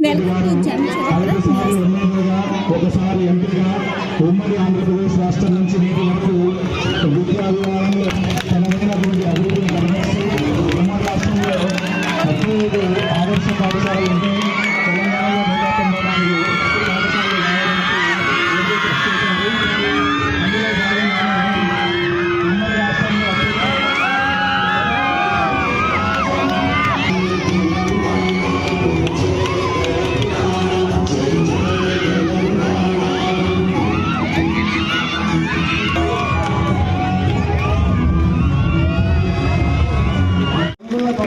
Welcome to ఒకసారి ఎంపీగా ఉమ్మడి ఆంధ్రప్రదేశ్ రాష్ట్రం నుంచి నేటి వరకు విద్యా విధానంలో తనదైనటువంటి అభివృద్ధిని గమనిస్తూ ఉమ్మడి రాష్ట్రంలో పద్దెనిమిది ఆదర్శ పాఠశాలలు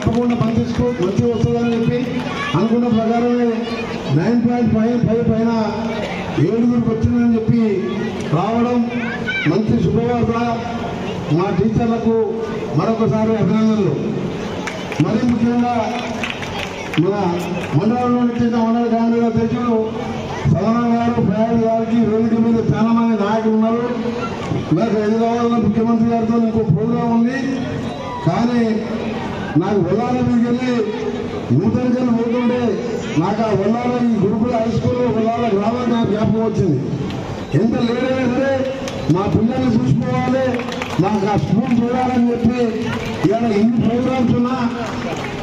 తప్పకుండా పనిచేసుకో మంచి వస్తుందని చెప్పి అనుకున్న ప్రకారమే నైన్ పాయింట్ ఫైవ్ ఫైవ్ పైన ఏడుగురికి వచ్చిందని చెప్పి రావడం మంచి శుభవార్త. మా టీచర్లకు మరొకసారి అభినందనలు. మరీ ముఖ్యంగా మన మండలంలో చేసిన మండల కాంగ్రెస్ అధ్యక్షులు సదనం గారు ప్రయాణ గారికి వేదిక మీద చాలా మంది నాయకులు ఉన్నారు. నాకు హైదరాబాద్లో ముఖ్యమంత్రి గారితో ఇంకో ప్రోగ్రాం ఉంది. కానీ నాకు వెళ్ళాలి మీకు వెళ్ళి నూతన పోతుంటే నాకు ఆ వెళ్ళాల ఈ గురుకుల హై స్కూల్లో వెళ్ళాల గ్రామం నాకు జ్ఞాపకం వచ్చింది. ఎంత లేడైనా సరే మా పిల్లల్ని చూసుకోవాలి నాకు ఆ స్కూల్ చూడాలని చెప్పి ఇవాళ ఇన్ని ప్రోగ్రామ్స్ ఉన్నా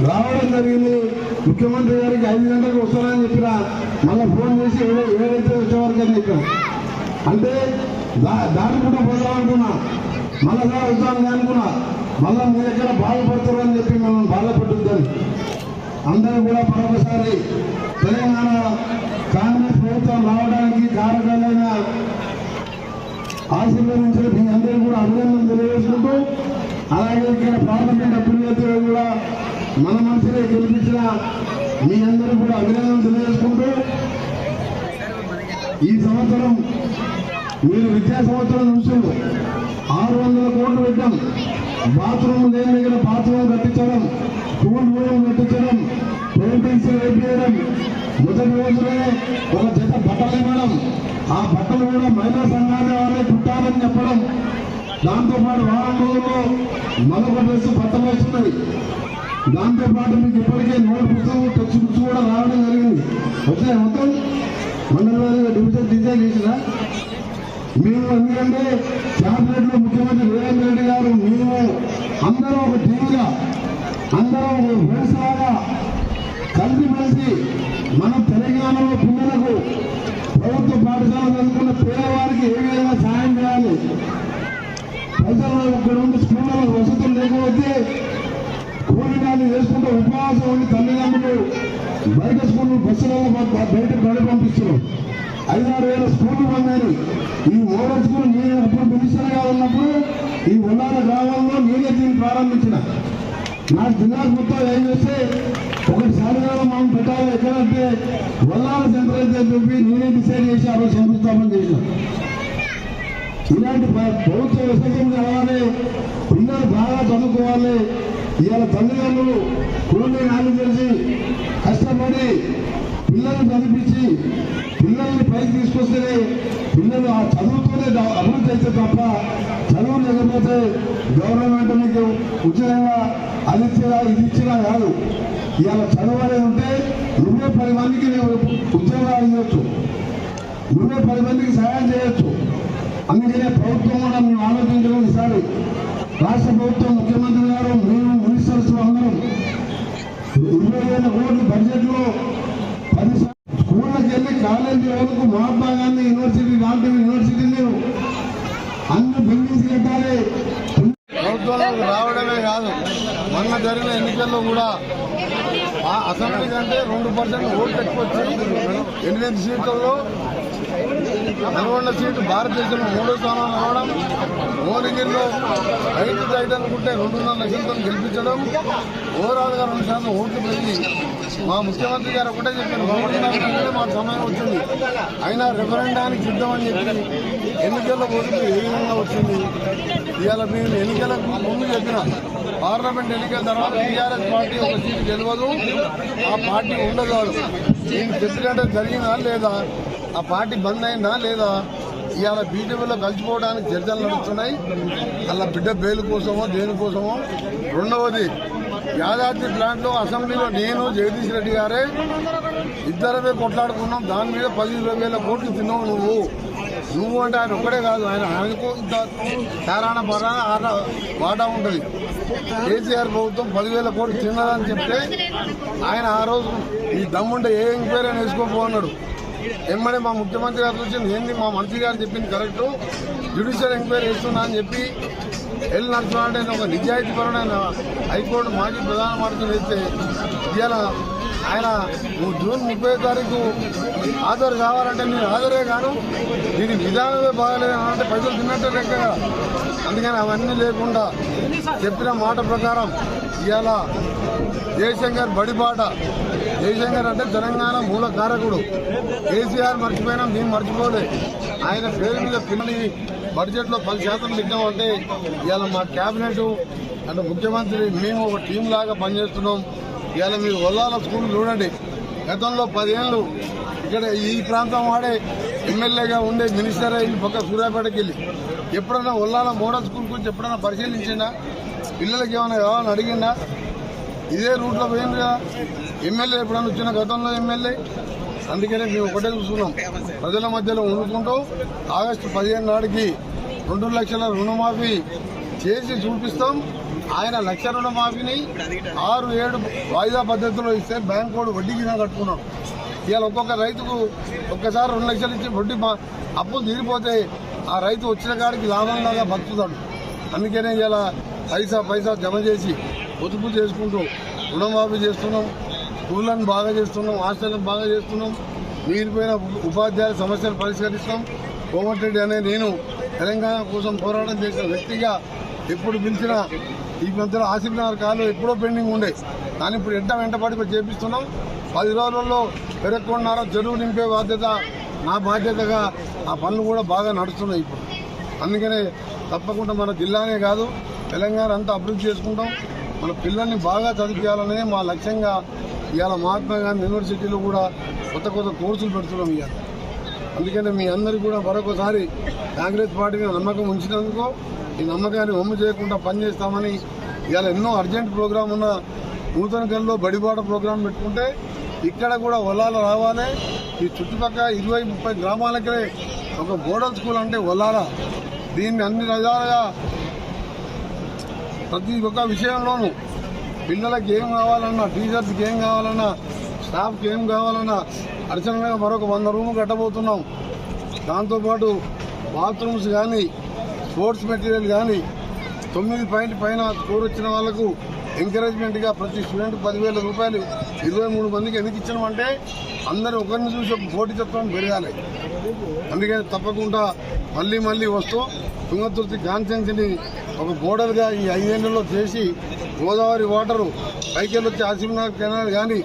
రావడం జరిగింది. ముఖ్యమంత్రి గారికి ఐదు గంటలకు వస్తానని చెప్పిన మళ్ళీ ఫోన్ చేసి ఏడు- ఏడైతే వచ్చేవారికి అని చెప్పాను. అంటే దా దాటుకుంటూ పోదాం అనుకున్నా. మళ్ళీ దా అనుకున్నా. మళ్ళీ మీ దగ్గర బాధపడుతున్నారని చెప్పి మనం బాధపడుద్దని అందరూ కూడా మరొకసారి తెలంగాణ కాంగ్రెస్ ప్రభుత్వం రావడానికి కారణాలైన ఆశీర్వదించిన మీ అందరూ కూడా అభినందనలు తెలియజేసుకుంటూ అలాగే ఇక్కడ పార్లమెంట్ అభ్యర్థులు కూడా మన మనసులో గెలిపించిన మీ అందరూ కూడా అభినందనలు తెలియజేసుకుంటూ ఈ సంవత్సరం మీరు విద్యా సంవత్సరం నుంచి ఆరు వందల కోట్లు పెట్టాం. బాత్రూమ్ లేని దగ్గర బాత్రూమ్ కట్టించడం స్కూల్ రూమ్ కట్టించడం పెయింటింగ్స్ వేయించడం మొదటి రోజునే ఒక జత బట్టలు ఇవ్వడం. ఆ బట్టలు కూడా మహిళా సంఘాన్ని వాళ్ళే కుట్టాలని చెప్పడం. దాంతోపాటు వారం రోజుల్లో మరొక డ్రెస్ బట్టలు వస్తున్నాయి. దాంతోపాటు మీకు ఇప్పటికే నోట్ పుస్తకం టెక్స్ట్ బుక్స్ కూడా రావడం జరిగింది. వచ్చాయి మొత్తం? మండలంలో డివిజన్ డిజైన్ చేసిన మేము ఎందుకంటే క్యాబినెట్లో ముఖ్యమంత్రి రేవంత్ రెడ్డి గారు మేము అందరూ అందరం టీవీగా కలిసి మెలిసి మన తెలంగాణలో పిల్లలకు ప్రభుత్వ పాఠశాల చదువుకున్న పేదవారికి ఏ విధంగా సాయం చేయాలి? ప్రజల్లో ఇక్కడ ఉండి స్కూళ్ళలో వసతులు లేకపోతే కూలినాలు చేసుకుంటూ ఉపవాసం ఉండి తల్లిదండ్రులు బయట స్కూల్ బస్సులలో బయట బడి పంపిస్తున్నాం ఐదారు వేల స్కూళ్ళు పొందారు. ఈ మోడల్ స్కూల్ నేను అప్పుడు మినిస్టర్గా ఉన్నప్పుడు ఈ ఉల్లాల గ్రామంలో నేనే దీన్ని ప్రారంభించిన. నా జిల్లాకు మొత్తం ఏం చేస్తే ఒకటి సారిగా మనం పెట్టాలి. ఎక్కడంటే వల్లాల సెంటర్ అయితే చెప్పి నేనే డిసైడ్ చేసి ఆ రోజు శంకుస్థాపన చేసిన. ఇలాంటి ప్రభుత్వ వసతులు కావాలి పిల్లలు బాగా చదువుకోవాలి. ఇవాళ తల్లిదండ్రులు కూలి నాలుగు తెలిసి కష్టపడి పిల్లల్ని చదివించి పిల్లల్ని పైకి తీసుకొస్తేనే పిల్లలు ఆ చదువుతోనే అభివృద్ధి అయితే తప్ప చదువు లేకపోతే గవర్నమెంట్ మీకు ఉచితంగా అది ఇచ్చినా ఇది ఇచ్చినా కాదు. ఇవాళ చదువు ఉంటే నువ్వే పది మందికి నేను ఉద్యోగాలు ఇవ్వచ్చు నువ్వే పది మందికి సహాయం చేయొచ్చు అందుకనే ప్రభుత్వం కూడా మేము ఆలోచించడం ఈసారి. రాష్ట్ర ప్రభుత్వం ముఖ్యమంత్రి గారు మేము మినిస్టర్స్ అందరం ఇరవై వేల కోట్లు బడ్జెట్లో పది స్కూళ్ళకి వెళ్ళి కాలేజీ వరకు మహాత్మా గాంధీ యూనివర్సిటీ లాంటి యూనివర్సిటీలు అన్ని బిల్డింగ్స్ కట్టాలి. జరిగిన ఎన్నికల్లో కూడా ఆ అసెంబ్లీ కంటే రెండు పర్సెంట్ ఓట్లు ఎక్కువ వచ్చి ఎనిమిది సీట్లలో నల్గొండ సీటు భారతదేశంలో మూడో స్థానంలో రావడం మోదగిరిలో ఐదు ఐదు అనుకుంటే రెండున్నర లక్షలతో గెలిపించడం ఓవరాల్ గారు రెండు శాతం ఓట్లు పెరిగి మా ముఖ్యమంత్రి గారు ఒకటే చెప్పారు గవర్నమెంట్ మాకు సమయం వచ్చింది. అయినా రెఫరెండానికి సిద్ధమని చెప్పి ఎన్నికల్లో ఓట్లు ఏ విధంగా వచ్చింది? ఇవాళ మేము ఎన్నికలకు ముందు చెప్పిన పార్లమెంట్ ఎన్నికల తర్వాత టీఆర్ఎస్ పార్టీ ఒక సీటు గెలవదు ఆ పార్టీ ఉండదు. నేను చెప్పినట్టు జరిగిందా లేదా? ఆ పార్టీ బంద్ అయిందా లేదా? ఇవాళ బీజేపీలో కలిసిపోవడానికి చర్చలు నడుస్తున్నాయి. అలా బిడ్డ బెయిల్ కోసమో దేనికోసమో రెండవది యాదాద్రి ప్లాంట్లో అసెంబ్లీలో నేను జగదీష్ రెడ్డి గారే ఇద్దరమే కొట్లాడుకున్నాం. దాని మీద పది ఇరవై వేల కోట్లు తిన్నావు నువ్వు. నువ్వు అంటే ఆయన ఒక్కడే కాదు ఆయన ఆయనకు ఇంత తారాణ పరాన ఆట వాటా ఉంటుంది. కేసీఆర్ ప్రభుత్వం పదివేల కోట్లు తిన్నదని చెప్తే ఆయన ఆ రోజు ఈ దమ్ముంటే ఏ ఎంక్వైరీ అని వేసుకోపో అన్నాడు. ఎమ్మడే మా ముఖ్యమంత్రి గారు చూసింది? ఏంది? మా మంత్రి గారు చెప్పింది కరెక్ట్. జ్యుడిషియల్ ఎంక్వైరీ చేస్తున్నా అని చెప్పి ఎల్ నరసింహ అంటే ఒక నిజాయితీపరుడైన హైకోర్టు మాజీ ప్రధాన మార్గం వేస్తే ఇవాళ ఆయన జూన్ ముప్పై తారీఖు హాజరు కావాలంటే నేను హాజరే కాను దీని విధానమే బాగలేదు అంటే పైసలు తిన్నట్టే లెక్క అందుకని అవన్నీ లేకుండా చెప్పిన మాట ప్రకారం ఇవాళ జయశంకర్ బడిబాట జయశంకర్ అంటే తెలంగాణ మూల కారకుడు. కేసీఆర్ మర్చిపోయినాం మేము మర్చిపోలే. ఆయన పేరు మీద పిల్లని బడ్జెట్లో పది శాతం పెట్టామంటే ఇవాళ మా క్యాబినెట్ అంటే ముఖ్యమంత్రి మేము ఒక టీం లాగా పనిచేస్తున్నాం. ఇవాళ మీరు వల్లాల స్కూల్ చూడండి. గతంలో పదేళ్ళు ఇక్కడ ఈ ప్రాంతం వాడే ఎమ్మెల్యేగా ఉండే మినిస్టర్ అయ్యి పక్క సూర్యాపేటకి వెళ్ళి ఎప్పుడైనా ఒల్లాల మోడల్ స్కూల్ గురించి ఎప్పుడైనా పరిశీలించిందా పిల్లలకి ఏమైనా కావాలని అడిగిందా ఇదే రూట్లో పోయింది కదా ఎమ్మెల్యే ఎప్పుడన్నా వచ్చిన గతంలో ఎమ్మెల్యే? అందుకనే మేము ఒకటే చూస్తున్నాం. ప్రజల మధ్యలో ఉండుకుంటూ ఆగస్టు పదిహేను నాటికి రెండు లక్షల రుణమాఫీ చేసి చూపిస్తాం. ఆయన లక్ష రుణమాఫీని ఆరు ఏడు వాయిదా పద్ధతిలో ఇస్తే బ్యాంక్ కోడ్ వడ్డీకి కట్టుకున్నాం ఇవాళ ఒక్కొక్క రైతుకు ఒక్కసారి రెండు లక్షలు ఇచ్చి వడ్డీ అప్పులు తీరిపోతే ఆ రైతు వచ్చిన కాడికి లాభంలాగా బతుకుతాడు. అందుకనే ఇలా పైసా పైసా జమ చేసి పొదుపు చేసుకుంటూ రుణమాఫీ చేస్తున్నాం స్కూళ్ళను బాగా చేస్తున్నాం హాస్టల్ని బాగా చేస్తున్నాం మిగిలిపోయిన ఉపాధ్యాయుల సమస్యలు పరిష్కరిస్తాం కోమటిరెడ్డి అనే నేను తెలంగాణ కోసం పోరాటం చేసిన వ్యక్తిగా ఎప్పుడు పిలిచినా ఈ మధ్యలో ఆసిఫ్ నగర్ కాలు ఎప్పుడో పెండింగ్ ఉండే. కానీ ఇప్పుడు ఎంట వెంటబడి ఇప్పుడు చేపిస్తున్నాం. పది రోజుల్లో పెరగకుండా చెరువు నింపే బాధ్యత నా బాధ్యతగా ఆ పనులు కూడా బాగా నడుస్తున్నాయి ఇప్పుడు. అందుకనే తప్పకుండా మన జిల్లానే కాదు తెలంగాణ అంతా అభివృద్ధి చేసుకుంటాం. మన పిల్లల్ని బాగా చదివించాలనే మా లక్ష్యంగా ఇవాళ మహాత్మా గాంధీ యూనివర్సిటీలో కూడా కొత్త కొత్త కోర్సులు పెడుతున్నాం ఇవాళ. అందుకని మీ అందరికీ కూడా మరొకసారి కాంగ్రెస్ పార్టీని నమ్మకం ఉంచినందుకు ఈ నమ్మకాన్ని వమ్ము చేయకుండా పనిచేస్తామని ఇవాళ ఎన్నో అర్జెంట్ ప్రోగ్రాం ఉన్న నూతన గల్లో బడిబాట ప్రోగ్రాం పెట్టుకుంటే ఇక్కడ కూడా ఒలాల రావాలి. ఈ చుట్టుపక్కల ఇరవై ముప్పై గ్రామాలకే ఒక బోర్డల్ స్కూల్ అంటే ఒలాల దీన్ని అన్ని రకాలుగా ప్రతి ఒక్క విషయంలోనూ పిల్లలకి ఏం కావాలన్నా టీచర్స్కి ఏం కావాలన్నా స్టాఫ్కి ఏం కావాలన్నా అడిషనల్గా మరొక వంద రూములు కట్టబోతున్నాం. దాంతోపాటు బాత్రూమ్స్ కానీ స్పోర్ట్స్ మెటీరియల్ కానీ తొమ్మిది పాయింట్ పైన స్కోర్ వచ్చిన వాళ్ళకు ఎంకరేజ్మెంట్గా ప్రతి స్టూడెంట్ పదివేల రూపాయలు ఇరవై మూడు మందికి ఎందుకు ఇచ్చినామంటే అందరూ ఒకరిని చూసి ఒక పోటీతత్వం పెరగాలి. అందుకని తప్పకుండా మళ్ళీ మళ్ళీ వస్తూ తుంగతుర్తి కాన్సెన్స్ని ఒక గోడలుగా ఈ ఐదేళ్ళలో చేసి గోదావరి వాటరు పైకెళ్ళి వచ్చి ఆసిఫ్నగర్ కెనాల్ కానీ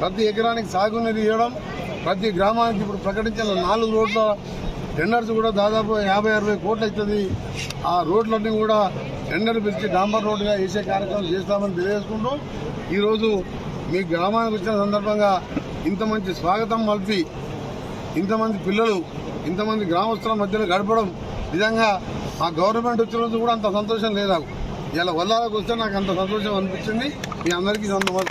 ప్రతి ఎకరానికి సాగునీరు ఇవ్వడం ప్రతి గ్రామానికి ఇప్పుడు ప్రకటించిన నాలుగు రోడ్ల టెండర్స్ కూడా దాదాపు యాభై అరవై కోట్లు అవుతుంది. ఆ రోడ్లన్నీ కూడా టెండర్ పిలిచి డాంబర్ రోడ్డుగా వేసే కార్యక్రమం చేస్తామని తెలియజేసుకుంటూ ఈరోజు మీ గ్రామానికి వచ్చిన సందర్భంగా ఇంత మంచి స్వాగతం మలిపి ఇంతమంది పిల్లలు ఇంతమంది గ్రామస్తుల మధ్యలో గడపడం నిజంగా ఆ గవర్నమెంట్ వచ్చిన రోజు కూడా అంత సంతోషం లేదు నాకు. ఇలా వల్లాలకు వస్తే నాకు అంత సంతోషం అనిపించింది. మీ అందరికీ సంతోషం